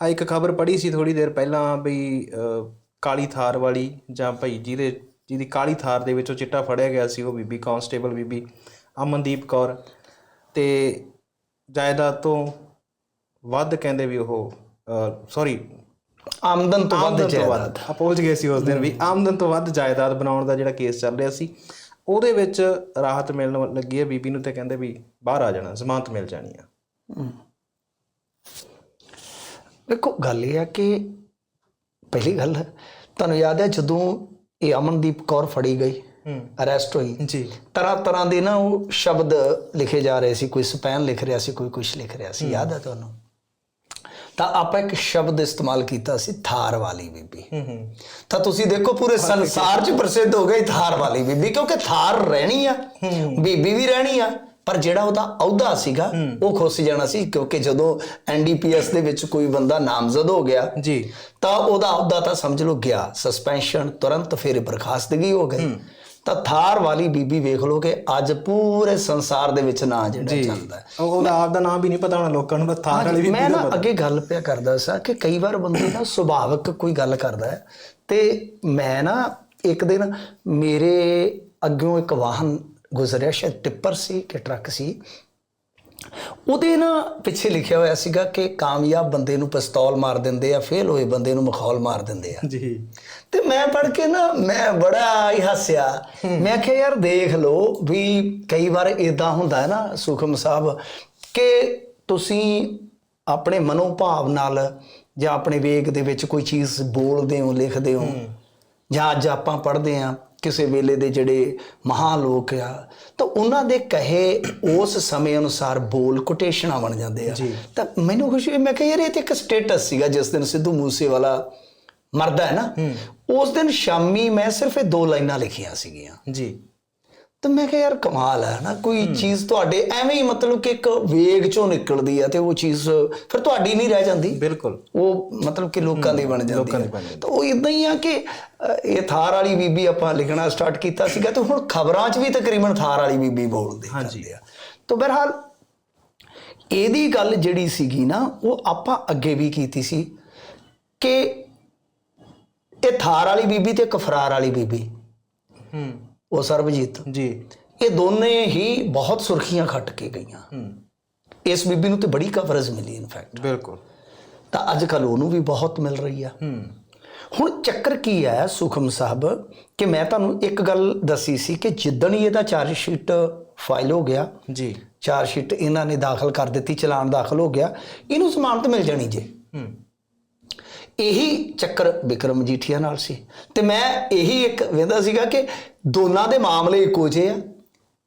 ਆ ਇੱਕ ਖਬਰ ਪੜ੍ਹੀ ਸੀ ਥੋੜੀ ਦੇਰ ਪਹਿਲਾਂ ਵੀ ਅਹ, ਕਾਲੀ ਥਾਰ ਵਾਲੀ ਜਾਂ ਭਾਈ ਜਿਹਦੇ ਜਿਹਦੀ ਕਾਲੀ ਥਾਰ ਦੇ ਵਿੱਚੋਂ ਚਿੱਟਾ ਫੜਿਆ ਗਿਆ ਸੀ ਉਹ ਬੀਬੀ ਕਾਂਸਟੇਬਲ ਬੀਬੀ ਅਮਨਦੀਪ ਕੌਰ ਤੇ ਜਾਇਦਾਦ ਤੋਂ ਵੱਧ ਕਹਿੰਦੇ ਵੀ ਉਹ ਸੌਰੀ ਆਮਦਨ ਤੋਂ ਵੱਧ ਜਾਇਦਾਦ। ਆ ਪਹੁੰਚ ਗਏ ਸੀ ਉਸ ਦਿਨ ਵੀ। ਆਮਦਨ ਤੋਂ ਵੱਧ ਜਾਇਦਾਦ ਬਣਾਉਣ ਦਾ ਜਿਹੜਾ ਕੇਸ ਚੱਲ ਰਿਹਾ ਸੀ ਉਹਦੇ ਵਿੱਚ ਰਾਹਤ ਮਿਲਣ ਲੱਗੀ ਹੈ ਬੀਬੀ ਨੂੰ ਤੇ ਕਹਿੰਦੇ ਵੀ ਬਾਹਰ ਆ ਜਾਣਾ ਜ਼ਮਾਨਤ ਮਿਲ ਜਾਣੀ ਆ। ਵੇਖੋ ਗੱਲ ਇਹ ਆ ਕਿ ਪਹਿਲੀ ਗੱਲ ਤੁਹਾਨੂੰ ਯਾਦ ਹੈ ਜਦੋਂ ਇਹ ਅਮਨਦੀਪ ਕੌਰ ਫੜੀ ਗਈ ਅਰੈਸਟ ਹੋਈ। ਜੀ। ਤਰ੍ਹਾਂ ਤਰ੍ਹਾਂ ਦੇ ਨਾ ਉਹ ਸ਼ਬਦ ਲਿਖੇ ਜਾ ਰਹੇ ਸੀ ਕੋਈ ਸਪੈਨ ਲਿਖ ਰਿਹਾ ਸੀ ਕੋਈ ਕੁਝ ਲਿਖ ਰਿਹਾ ਸੀ ਯਾਦ ਹੈ ਤੁਹਾਨੂੰ? ਤਾਂ ਆਪਾਂ ਇੱਕ ਸ਼ਬਦ ਇਸਤੇਮਾਲ ਕੀਤਾ ਸੀ ਥਾਰ ਵਾਲੀ ਬੀਬੀ। ਹੂੰ ਹੂੰ। ਤਾਂ ਤੁਸੀਂ ਦੇਖੋ ਪੂਰੇ ਸੰਸਾਰ 'ਚ ਪ੍ਰਸਿੱਧ ਹੋ ਗਈ ਥਾਰ ਵਾਲੀ ਬੀਬੀ ਕਿਉਂਕਿ ਥਾਰ ਰਹਿਣੀ ਆ। ਬੀਬੀ ਵੀ ਰਹਿਣੀ ਆ। ਪਰ ਜਿਹੜਾ ਉਹਦਾ ਅਹੁਦਾ ਸੀਗਾ ਉਹ ਖੁੱਸ ਜਾਣਾ ਸੀ ਕਿਉਂਕਿ ਜਦੋਂ ਐਨਡੀਪੀਐਸ ਦੇ ਵਿੱਚ ਕੋਈ ਬੰਦਾ ਨਾਮਜ਼ਦ ਹੋ ਗਿਆ ਜੀ। ਤਾਂ ਉਹਦਾ ਅਹੁਦਾ ਤਾਂ ਸਮਝ ਲਓ ਗਿਆ। ਸਸਪੈਂਸ਼ਨ ਤੁਰੰਤ ਫਿਰ ਬਰਖਾਸਤਗੀ ਹੋ ਗਈ। ਤਾਂ ਥਾਰ ਵਾਲੀ ਬੀਬੀ ਵੇਖ ਲਓ ਕਿ ਅੱਜ ਪੂਰੇ ਸੰਸਾਰ ਦੇ ਵਿੱਚ ਨਾਂ ਜਿਹੜਾ ਚੱਲਦਾ ਉਹਦਾ ਆਪ ਦਾ ਨਾਮ ਵੀ ਨਹੀਂ ਪਤਾ ਹੋਣਾ ਲੋਕਾਂ ਨੂੰ ਬਸ ਥਾਰ ਵਾਲੀ ਵੀ ਮੈਂ ਨਾ ਅੱਗੇ ਗੱਲ ਪਿਆ ਕਰਦਾ ਸਾਂ ਕਿ ਕਈ ਵਾਰ ਬੰਦੇ ਨਾ ਸੁਭਾਵਕ ਕੋਈ ਗੱਲ ਕਰਦਾ ਹੈ ਤੇ ਮੈਂ ਨਾ ਇੱਕ ਦਿਨ ਮੇਰੇ ਅੱਗੋਂ ਇੱਕ ਵਾਹਨ ਗੁਜ਼ਰਿਆ ਸ਼ਾਇਦ ਟਿੱਪਰ ਸੀ ਕਿ ਟਰੱਕ ਸੀ। ਉਹਦੇ ਨਾ ਪਿੱਛੇ ਲਿਖਿਆ ਹੋਇਆ ਸੀਗਾ ਕਿ ਕਾਮਯਾਬ ਬੰਦੇ ਨੂੰ ਪਿਸਤੌਲ ਮਾਰ ਦਿੰਦੇ ਆ ਫੇਲ ਹੋਏ ਬੰਦੇ ਨੂੰ ਮਖੌਲ ਮਾਰ ਦਿੰਦੇ ਆ। ਜੀ। ਤੇ ਮੈਂ ਪੜ ਕੇ ਨਾ ਮੈਂ ਬੜਾ ਹੀ ਹੱਸਿਆ। ਮੈਂ ਕਿਹਾ ਯਾਰ ਦੇਖ ਲਓ ਵੀ ਕਈ ਵਾਰ ਇਦਾਂ ਹੁੰਦਾ ਹੈ ਨਾ ਸੁਖਮ ਸਾਹਿਬ ਕਿ ਤੁਸੀਂ ਆਪਣੇ ਮਨੋਭਾਵ ਨਾਲ ਜਾਂ ਆਪਣੇ ਵੇਗ ਦੇ ਵਿੱਚ ਕੋਈ ਚੀਜ਼ ਬੋਲਦੇ ਹੋ ਲਿਖਦੇ ਹੋ ਜਾਂ ਅੱਜ ਆਪਾਂ ਪੜ੍ਹਦੇ ਆ ਕਿਸੇ ਵੇਲੇ ਦੇ ਜਿਹੜੇ ਮਹਾਨ ਲੋਕ ਆ ਤਾਂ ਉਹਨਾਂ ਦੇ ਕਹੇ ਉਸ ਸਮੇਂ ਅਨੁਸਾਰ ਬੋਲ ਕੋਟੇਸ਼ਨਾਂ ਬਣ ਜਾਂਦੇ ਆ। ਤਾਂ ਮੈਨੂੰ ਖੁਸ਼ੀ ਹੋਈ ਮੈਂ ਕਿਹਾ ਯਾਰ ਇਹ ਤੇ ਇੱਕ ਸਟੇਟਸ ਸੀਗਾ ਜਿਸ ਦਿਨ ਸਿੱਧੂ ਮੂਸੇ ਵਾਲਾ ਮਰਦਾ ਹੈ ਨਾ ਉਸ ਦਿਨ ਸ਼ਾਮੀ ਮੈਂ ਸਿਰਫ ਇਹ ਦੋ ਲਾਈਨਾਂ ਲਿਖੀਆਂ ਸੀਗੀਆਂ। ਜੀ। ਤਾਂ ਮੈਂ ਕਿਹਾ ਯਾਰ ਕਮਾਲ ਹੈ ਨਾ ਕੋਈ ਚੀਜ਼ ਤੁਹਾਡੇ ਐਵੇਂ ਹੀ ਮਤਲਬ ਕਿ ਇੱਕ ਵੇਗ ਚੋਂ ਨਿਕਲਦੀ ਆ ਤੇ ਉਹ ਚੀਜ਼ ਫਿਰ ਤੁਹਾਡੀ ਨਹੀਂ ਰਹਿ ਜਾਂਦੀ। ਬਿਲਕੁਲ। ਉਹ ਮਤਲਬ ਕਿ ਲੋਕਾਂ ਦੀ ਬਣ ਜਾਂਦੀ ਹੈ। ਤਾਂ ਉਹ ਇਦਾਂ ਹੀ ਆ ਕਿ ਇਹ ਥਾਰ ਵਾਲੀ ਬੀਬੀ ਆਪਾਂ ਲਿਖਣਾ ਸਟਾਰਟ ਕੀਤਾ ਸੀਗਾ ਤੇ ਹੁਣ ਖਬਰਾਂ 'ਚ ਵੀ ਤਕਰੀਬਨ ਥਾਰ ਵਾਲੀ ਬੀਬੀ ਬੋਲਦੇ ਹਾਂਜੀ। ਤਾਂ ਬਹਰਹਾਲ ਇਹਦੀ ਗੱਲ ਜਿਹੜੀ ਸੀਗੀ ਨਾ ਉਹ ਆਪਾਂ ਅੱਗੇ ਵੀ ਕੀਤੀ ਸੀ ਕਿ ਇਹ ਥਾਰ ਵਾਲੀ ਬੀਬੀ ਤੇ ਕਫਰਾਰ ਵਾਲੀ ਬੀਬੀ। ਹੂੰ। ਉਹ ਸਰਬਜੀਤ। ਜੀ। ਇਹ ਦੋਨੇ ਹੀ ਬਹੁਤ ਸੁਰਖੀਆਂ ਖੱਟ ਕੇ ਗਈਆਂ। ਹੂੰ। ਇਸ ਬੀਬੀ ਨੂੰ ਤੇ ਬੜੀ ਕਵਰੇਜ ਮਿਲੀ ਇਨਫੈਕਟ ਬਿਲਕੁਲ। ਤਾਂ ਅੱਜ ਕੱਲ ਉਹਨੂੰ ਵੀ ਬਹੁਤ ਮਿਲ ਰਹੀ ਆ। ਹੂੰ। ਹੁਣ ਚੱਕਰ ਕੀ ਹੈ ਸੁਖਮ ਸਾਹਿਬ ਕਿ ਮੈਂ ਤੁਹਾਨੂੰ ਇੱਕ ਗੱਲ ਦੱਸੀ ਸੀ ਕਿ ਜਿੱਦਣ ਹੀ ਇਹਦਾ ਚਾਰਜ ਸ਼ੀਟ ਫਾਈਲ ਹੋ ਗਿਆ ਜੀ। ਚਾਰਜ ਸ਼ੀਟ ਇਹਨਾਂ ਨੇ ਦਾਖਲ ਕਰ ਦਿੱਤੀ ਚਲਾਨ ਦਾਖਲ ਹੋ ਗਿਆ ਇਹਨੂੰ ਜ਼ਮਾਨਤ ਮਿਲ ਜਾਣੀ ਜੇ। ਹੂੰ। ਇਹੀ ਚੱਕਰ ਵਿਕਰਮ ਮਜੀਠੀਆ ਨਾਲ ਸੀ। ਤੇ ਮੈਂ ਇਹੀ ਇੱਕ ਵੇਂਦਾ ਸੀਗਾ ਕਿ ਦੋਨਾਂ ਦੇ ਮਾਮਲੇ ਇੱਕੋ ਜਿਹੇ ਆ।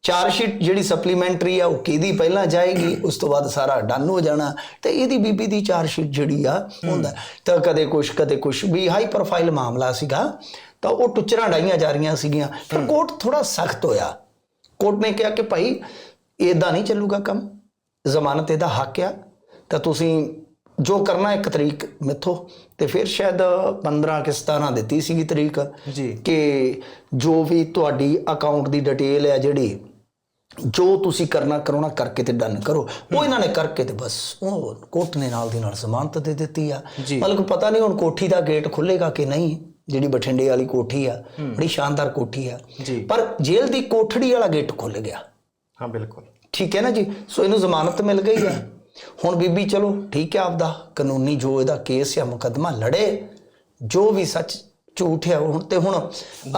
ਚਾਰ ਸ਼ੀਟ ਜਿਹੜੀ ਸਪਲੀਮੈਂਟਰੀ ਆ ਉਹ ਕਿਹਦੀ ਪਹਿਲਾਂ ਜਾਏਗੀ ਉਸ ਤੋਂ ਬਾਅਦ ਸਾਰਾ ਡਨ ਹੋ ਜਾਣਾ। ਤੇ ਇਹਦੀ ਬੀਬੀ ਦੀ ਚਾਰ ਸ਼ੀਟ ਜਿਹੜੀ ਆ ਹੁੰਦਾ। ਤਾਂ ਕਦੇ ਕੁਛ ਕਦੇ ਕੁਛ ਵੀ ਹਾਈ ਪ੍ਰੋਫਾਈਲ ਮਾਮਲਾ ਸੀਗਾ ਤਾਂ ਉਹ ਟੁੱਚਰਾਂ ਡਾਈਆਂ ਜਾ ਰਹੀਆਂ ਸੀਗੀਆਂ। ਫਿਰ ਕੋਰਟ ਥੋੜਾ ਸਖਤ ਹੋਇਆ। ਕੋਰਟ ਨੇ ਕਿਹਾ ਕਿ ਭਾਈ ਇਦਾਂ ਨਹੀਂ ਚੱਲੂਗਾ ਕੰਮ। ਜ਼ਮਾਨਤ ਇਹਦਾ ਹੱਕ ਆ। ਤਾਂ ਤੁਸੀਂ ਜੋ ਕਰਨਾ ਇੱਕ ਤਰੀਕ ਮਿੱਥੋ ਤੇ ਫਿਰ ਸ਼ਾਇਦ 15 ਕਿ 17 ਦਿੱਤੀ ਸੀਗੀ ਤਰੀਕ ਜੀ। ਕਿ ਜੋ ਵੀ ਤੁਹਾਡੀ ਅਕਾਊਂਟ ਦੀ ਡਿਟੇਲ ਹੈ ਜਿਹੜੀ ਜੋ ਤੁਸੀਂ ਕਰਨਾ ਕਰਾਉਣਾ ਕਰਕੇ ਤੇ ਡਨ ਕਰੋ। ਉਹ ਇਹਨਾਂ ਨੇ ਕਰਕੇ ਤੇ ਬਸ ਉਹ ਕੋਰਟ ਨੇ ਨਾਲ ਦੀ ਨਾਲ ਜ਼ਮਾਨਤ ਦੇ ਦਿੱਤੀ ਆ। ਮਤਲਬ ਪਤਾ ਨਹੀਂ ਹੁਣ ਕੋਠੀ ਦਾ ਗੇਟ ਖੁੱਲੇਗਾ ਕਿ ਨਹੀਂ ਜਿਹੜੀ ਬਠਿੰਡੇ ਵਾਲੀ ਕੋਠੀ ਆ ਬੜੀ ਸ਼ਾਨਦਾਰ ਕੋਠੀ ਆ। ਪਰ ਜੇਲ੍ਹ ਦੀ ਕੋਠੜੀ ਵਾਲਾ ਗੇਟ ਖੁੱਲ ਗਿਆ। ਹਾਂ ਬਿਲਕੁਲ। ਠੀਕ ਹੈ ਨਾ ਜੀ? ਸੋ ਇਹਨੂੰ ਜ਼ਮਾਨਤ ਮਿਲ ਗਈ ਆ। ਹੁਣ ਬੀਬੀ ਚਲੋ ਠੀਕ ਹੈ ਆਪਦਾ ਕਾਨੂੰਨੀ ਜੋ ਇਹਦਾ ਕੇਸ ਆ ਮੁਕੱਦਮਾ ਲੜੇ ਜੋ ਵੀ ਸੱਚ ਝੂਠ ਹੈ ਹੁਣ ਤੇ ਹੁਣ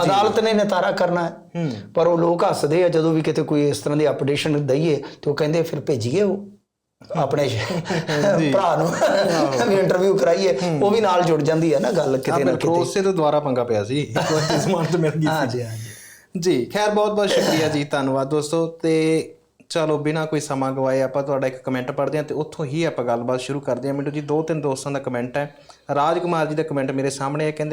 ਅਦਾਲਤ ਨੇ ਨਿਤਾਰਾ ਕਰਨਾ ਹੈ। ਪਰ ਉਹ ਲੋਕ ਹੱਸਦੇ ਆ ਜਦੋਂ ਵੀ ਕਿਤੇ ਕੋਈ ਇਸ ਤਰ੍ਹਾਂ ਦੀ ਅਪਡੇਸ਼ਨ ਦਈਏ ਤੇ ਉਹ ਕਹਿੰਦੇ ਫਿਰ ਭੇਜੀਏ ਉਹ ਆਪਣੇ ਭਰਾ ਨੂੰ ਵੀ ਇੰਟਰਵਿਊ ਕਰਾਈਏ। ਉਹ ਵੀ ਨਾਲ ਜੁੜ ਜਾਂਦੀ ਹੈ ਨਾ ਗੱਲ ਕਿਤੇ ਨਾ ਕਿਤੇ। ਉਸੇ ਤੋਂ ਦੁਬਾਰਾ ਪੰਗਾ ਪਿਆ ਸੀ। ਇੱਕ ਵਾਰ ਜ਼ਮਾਨਤ ਮਿਲ ਗਈ ਹਾਂ ਸੀ। ਹਾਂ ਜੀ। ਜੀ ਖੈਰ ਬਹੁਤ ਬਹੁਤ ਸ਼ੁਕਰੀਆ ਜੀ ਧੰਨਵਾਦ ਦੋਸਤੋ। ਤੇ ਚਲੋ, ਬਿਨਾ ਕੋਈ ਸਮਾਂ ਗਵਾਏ ਆਪਾਂ ਤੁਹਾਡਾ ਇੱਕ ਕਮੈਂਟ ਪੜ੍ਹਦੇ ਹਾਂ ਤੇ ਉੱਥੋਂ ਹੀ ਆਪਾਂ ਗੱਲਬਾਤ ਸ਼ੁਰੂ ਕਰਦੇ ਹਾਂ। ਮੈਨੂੰ ਜੀ, ਦੋ ਤਿੰਨ ਦੋਸਤਾਂ ਦਾ ਕਮੈਂਟ ਹੈ। ਰਾਜ ਕੁਮਾਰ ਜੀ ਦਾ ਕਮੈਂਟ ਮੇਰੇ ਸਾਹਮਣੇ ਹੈ, ਕਹਿੰਦੇ